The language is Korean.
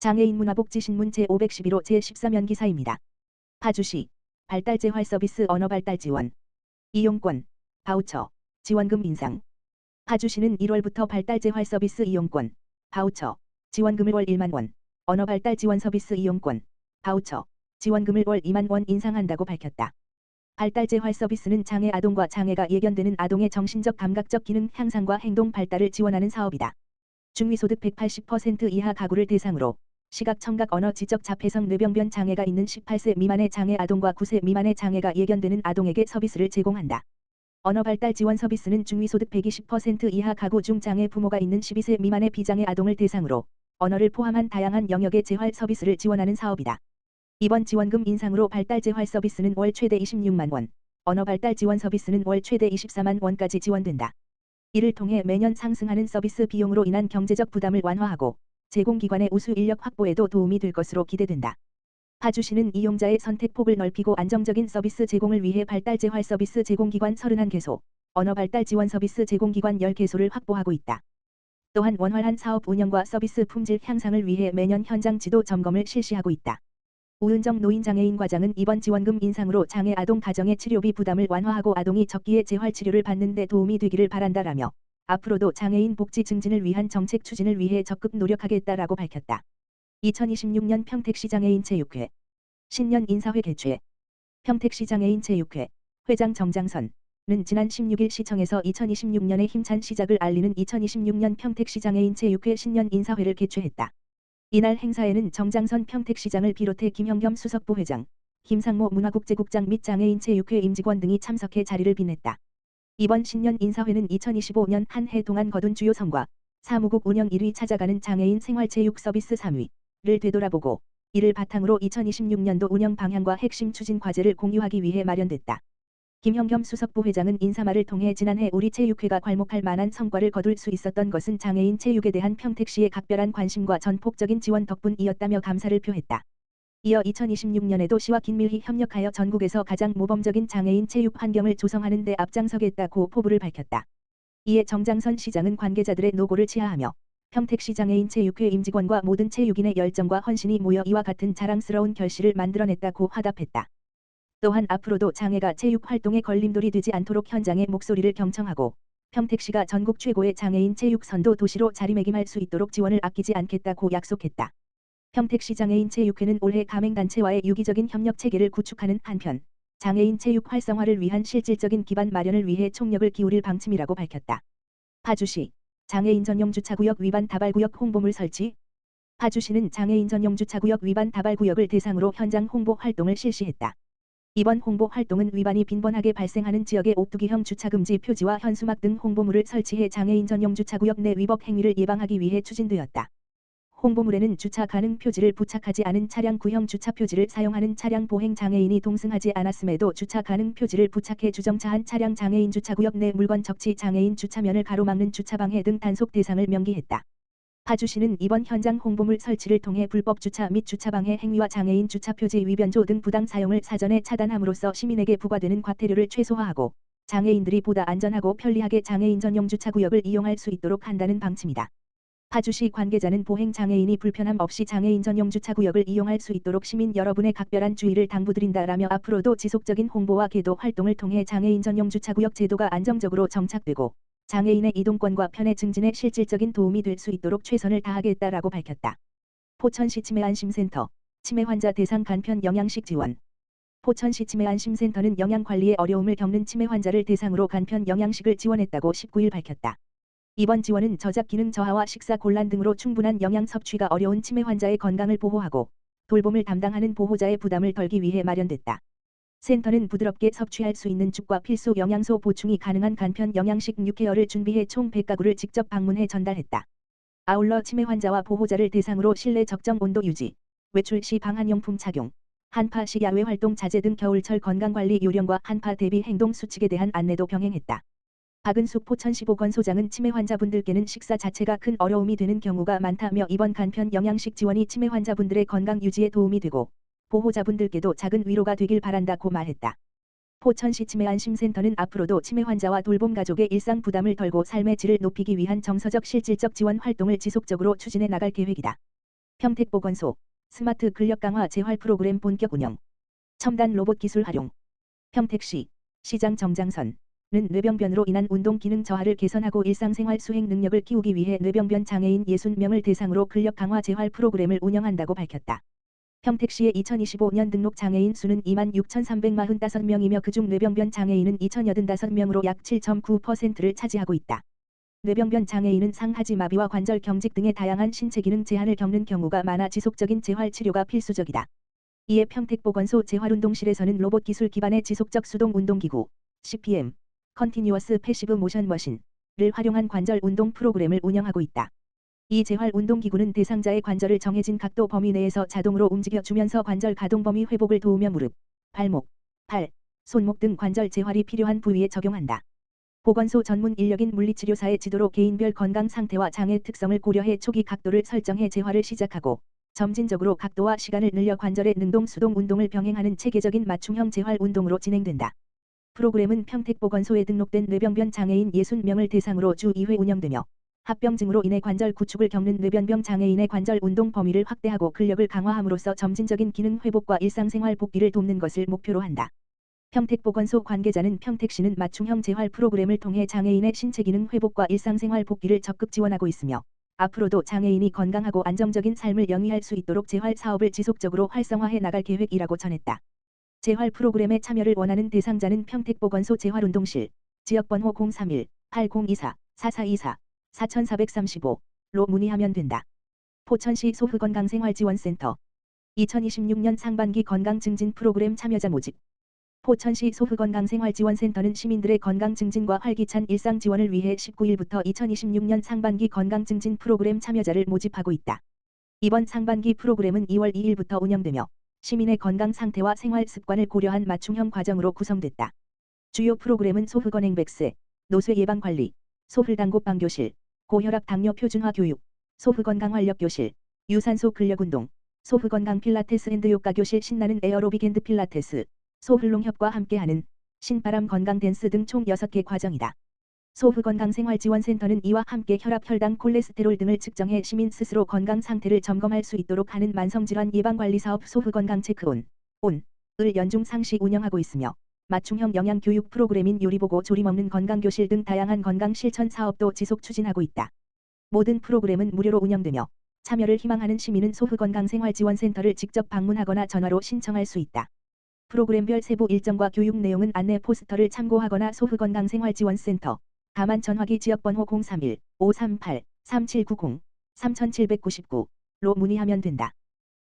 장애인 문화복지신문 제511호 제13연 기사입니다. 파주시 발달재활 서비스 언어 발달 지원 이용권 바우처 지원금 인상 파주시는 1월부터 발달재활 서비스 이용권 바우처 지원금을 월 1만 원 언어 발달 지원 서비스 이용권 바우처 지원금을 월 2만 원 인상한다고 밝혔다. 발달재활 서비스는 장애 아동과 장애가 예견되는 아동의 정신적 감각적 기능 향상과 행동 발달을 지원하는 사업이다. 중위소득 180% 이하 가구를 대상으로 시각 청각 언어 지적 자폐성 뇌병변 장애가 있는 18세 미만의 장애 아동과 9세 미만의 장애가 예견되는 아동에게 서비스를 제공한다. 언어 발달 지원 서비스는 중위소득 120% 이하 가구 중 장애 부모가 있는 12세 미만의 비장애 아동을 대상으로 언어를 포함한 다양한 영역의 재활 서비스를 지원하는 사업이다. 이번 지원금 인상으로 발달 재활 서비스는 월 최대 26만 원, 언어 발달 지원 서비스는 월 최대 24만 원까지 지원된다. 이를 통해 매년 상승하는 서비스 비용으로 인한 경제적 부담을 완화하고 제공기관의 우수 인력 확보에도 도움이 될 것으로 기대된다. 파주시는 이용자의 선택폭을 넓히고 안정적인 서비스 제공을 위해 발달 재활 서비스 제공기관 31개소, 언어 발달 지원 서비스 제공기관 10개소를 확보하고 있다. 또한 원활한 사업 운영과 서비스 품질 향상을 위해 매년 현장 지도 점검을 실시하고 있다. 우은정 노인장애인 과장은 이번 지원금 인상으로 장애 아동 가정의 치료비 부담을 완화하고 아동이 적기에 재활 치료를 받는 데 도움이 되기를 바란다라며 앞으로도 장애인 복지 증진을 위한 정책 추진을 위해 적극 노력하겠다라고 밝혔다. 2026년 평택시 장애인 체육회 신년 인사회 개최 평택시 장애인 체육회 회장 정장선은 지난 16일 시청에서 2026년의 힘찬 시작을 알리는 2026년 평택시 장애인 체육회 신년 인사회를 개최했다. 이날 행사에는 정장선 평택시장을 비롯해 김형겸 수석부회장, 김상모 문화국제국장 및 장애인 체육회 임직원 등이 참석해 자리를 빛냈다. 이번 신년 인사회는 2025년 한 해 동안 거둔 주요 성과, 사무국 운영 1위 찾아가는 장애인 생활체육 서비스 3위를 되돌아보고 이를 바탕으로 2026년도 운영 방향과 핵심 추진 과제를 공유하기 위해 마련됐다. 김형겸 수석부회장은 인사말을 통해 지난해 우리 체육회가 괄목할 만한 성과를 거둘 수 있었던 것은 장애인 체육에 대한 평택시의 각별한 관심과 전폭적인 지원 덕분이었다며 감사를 표했다. 이어 2026년에도 시와 긴밀히 협력하여 전국에서 가장 모범적인 장애인 체육 환경을 조성하는 데 앞장서겠다고 포부를 밝혔다. 이에 정장선 시장은 관계자들의 노고를 치하하며 평택시 장애인 체육회 임직원과 모든 체육인의 열정과 헌신이 모여 이와 같은 자랑스러운 결실을 만들어냈다고 화답했다. 또한 앞으로도 장애가 체육 활동에 걸림돌이 되지 않도록 현장의 목소리를 경청하고 평택시가 전국 최고의 장애인 체육 선도 도시로 자리매김할 수 있도록 지원을 아끼지 않겠다고 약속했다. 평택시 장애인 체육회는 올해 가맹단체와의 유기적인 협력 체계를 구축하는 한편 장애인 체육 활성화를 위한 실질적인 기반 마련을 위해 총력을 기울일 방침이라고 밝혔다. 파주시 장애인 전용 주차구역 위반 다발구역 홍보물 설치 파주시는 장애인 전용 주차구역 위반 다발구역을 대상으로 현장 홍보 활동을 실시했다. 이번 홍보 활동은 위반이 빈번하게 발생하는 지역의 오뚜기형 주차금지 표지와 현수막 등 홍보물을 설치해 장애인 전용 주차구역 내 위법 행위를 예방하기 위해 추진되었다. 홍보물에는 주차 가능 표지를 부착하지 않은 차량 구형 주차 표지를 사용하는 차량 보행 장애인이 동승하지 않았음에도 주차 가능 표지를 부착해 주정차한 차량 장애인 주차구역 내 물건 적치 장애인 주차면을 가로막는 주차방해 등 단속 대상을 명기했다. 파주시는 이번 현장 홍보물 설치를 통해 불법 주차 및 주차방해 행위와 장애인 주차 표지 위변조 등 부당 사용을 사전에 차단함으로써 시민에게 부과되는 과태료를 최소화하고 장애인들이 보다 안전하고 편리하게 장애인 전용 주차구역을 이용할 수 있도록 한다는 방침이다. 파주시 관계자는 보행 장애인이 불편함 없이 장애인 전용 주차구역을 이용할 수 있도록 시민 여러분의 각별한 주의를 당부드린다라며 앞으로도 지속적인 홍보와 계도 활동을 통해 장애인 전용 주차구역 제도가 안정적으로 정착되고 장애인의 이동권과 편의 증진에 실질적인 도움이 될 수 있도록 최선을 다하겠다라고 밝혔다. 포천시 치매안심센터 치매 환자 대상 간편 영양식 지원 포천시 치매안심센터는 영양관리에 어려움을 겪는 치매 환자를 대상으로 간편 영양식을 지원했다고 19일 밝혔다. 이번 지원은 저작 기능 저하와 식사 곤란 등으로 충분한 영양 섭취가 어려운 치매 환자의 건강을 보호하고 돌봄을 담당하는 보호자의 부담을 덜기 위해 마련됐다. 센터는 부드럽게 섭취할 수 있는 죽과 필수 영양소 보충이 가능한 간편 영양식 6개월을 준비해 총 100가구를 직접 방문해 전달했다. 아울러 치매 환자와 보호자를 대상으로 실내 적정 온도 유지, 외출 시 방한용품 착용, 한파 시 야외 활동 자제 등 겨울철 건강관리 요령과 한파 대비 행동 수칙에 대한 안내도 병행했다. 박은숙 포천시 보건 소장은 치매 환자분들께는 식사 자체가 큰 어려움이 되는 경우가 많다며 이번 간편 영양식 지원이 치매 환자분들의 건강 유지에 도움이 되고 보호자분들께도 작은 위로가 되길 바란다고 말했다. 포천시 치매안심센터는 앞으로도 치매 환자와 돌봄 가족의 일상 부담을 덜고 삶의 질을 높이기 위한 정서적 실질적 지원 활동을 지속적으로 추진해 나갈 계획이다. 평택보건소 스마트 근력 강화 재활 프로그램 본격 운영. 첨단 로봇 기술 활용. 평택시 시장 정장선 은 뇌병변으로 인한 운동 기능 저하를 개선하고 일상생활 수행 능력을 키우기 위해 뇌병변 장애인 60명을 대상으로 근력 강화 재활 프로그램을 운영한다고 밝혔다. 평택시의 2025년 등록 장애인 수는 2만 6,345명이며 그중 뇌병변 장애인은 2,085명으로 약 7.9%를 차지하고 있다. 뇌병변 장애인은 상하지 마비와 관절 경직 등의 다양한 신체 기능 제한을 겪는 경우가 많아 지속적인 재활 치료가 필수적이다. 이에 평택보건소 재활운동실에서는 로봇 기술 기반의 지속적 수동 운동기구 CPM 컨티뉴어스 패시브 모션 머신을 활용한 관절 운동 프로그램을 운영하고 있다. 이 재활 운동 기구는 대상자의 관절을 정해진 각도 범위 내에서 자동으로 움직여 주면서 관절 가동 범위 회복을 도우며 무릎, 발목, 팔, 손목 등 관절 재활이 필요한 부위에 적용한다. 보건소 전문 인력인 물리치료사의 지도로 개인별 건강 상태와 장애 특성을 고려해 초기 각도를 설정해 재활을 시작하고 점진적으로 각도와 시간을 늘려 관절의 능동 수동 운동을 병행하는 체계적인 맞춤형 재활 운동으로 진행된다. 프로그램은 평택보건소에 등록된 뇌병변 장애인 60명을 대상으로 주 2회 운영되며 합병증으로 인해 관절 구축을 겪는 뇌변병 장애인의 관절 운동 범위를 확대하고 근력을 강화함으로써 점진적인 기능 회복과 일상생활 복귀를 돕는 것을 목표로 한다. 평택보건소 관계자는 평택시는 맞춤형 재활 프로그램을 통해 장애인의 신체 기능 회복과 일상생활 복귀를 적극 지원하고 있으며 앞으로도 장애인이 건강하고 안정적인 삶을 영위할 수 있도록 재활 사업을 지속적으로 활성화해 나갈 계획이라고 전했다. 재활 프로그램에 참여를 원하는 대상자는 평택보건소 재활운동실 지역번호 031-8024-4424 4435로 문의하면 된다. 포천시 소흐건강생활지원센터 2026년 상반기 건강증진 프로그램 참여자 모집 포천시 소흐건강생활지원센터는 시민들의 건강 증진과 활기찬 일상 지원을 위해 19일부터 2026년 상반기 건강증진 프로그램 참여자를 모집하고 있다. 이번 상반기 프로그램은 2월 2일부터 운영되며 시민의 건강 상태와 생활 습관을 고려한 맞춤형 과정으로 구성됐다. 주요 프로그램은 소흐건행백세, 노쇠 예방 관리, 소흘당곱 방교실, 고혈압 당뇨 표준화 교육, 소흐건강 활력 교실, 유산소 근력 운동, 소흐건강 필라테스 앤드 요가 교실 신나는 에어로빅 앤드 필라테스, 소흘롱협과 함께하는 신바람 건강 댄스 등 총 6개 과정이다. 소흐건강생활지원센터는 이와 함께 혈압, 혈당, 콜레스테롤 등을 측정해 시민 스스로 건강 상태를 점검할 수 있도록 하는 만성질환 예방관리 사업 소흐건강 체크온, 온, 을 연중 상시 운영하고 있으며 맞춤형 영양교육 프로그램인 요리보고 조리 먹는 건강교실 등 다양한 건강 실천 사업도 지속 추진하고 있다. 모든 프로그램은 무료로 운영되며 참여를 희망하는 시민은 소흐건강생활지원센터를 직접 방문하거나 전화로 신청할 수 있다. 프로그램별 세부 일정과 교육 내용은 안내 포스터를 참고하거나 소흐건강생활지원센터 다만 전화기 지역번호 031-538-3790 3799로 문의하면 된다.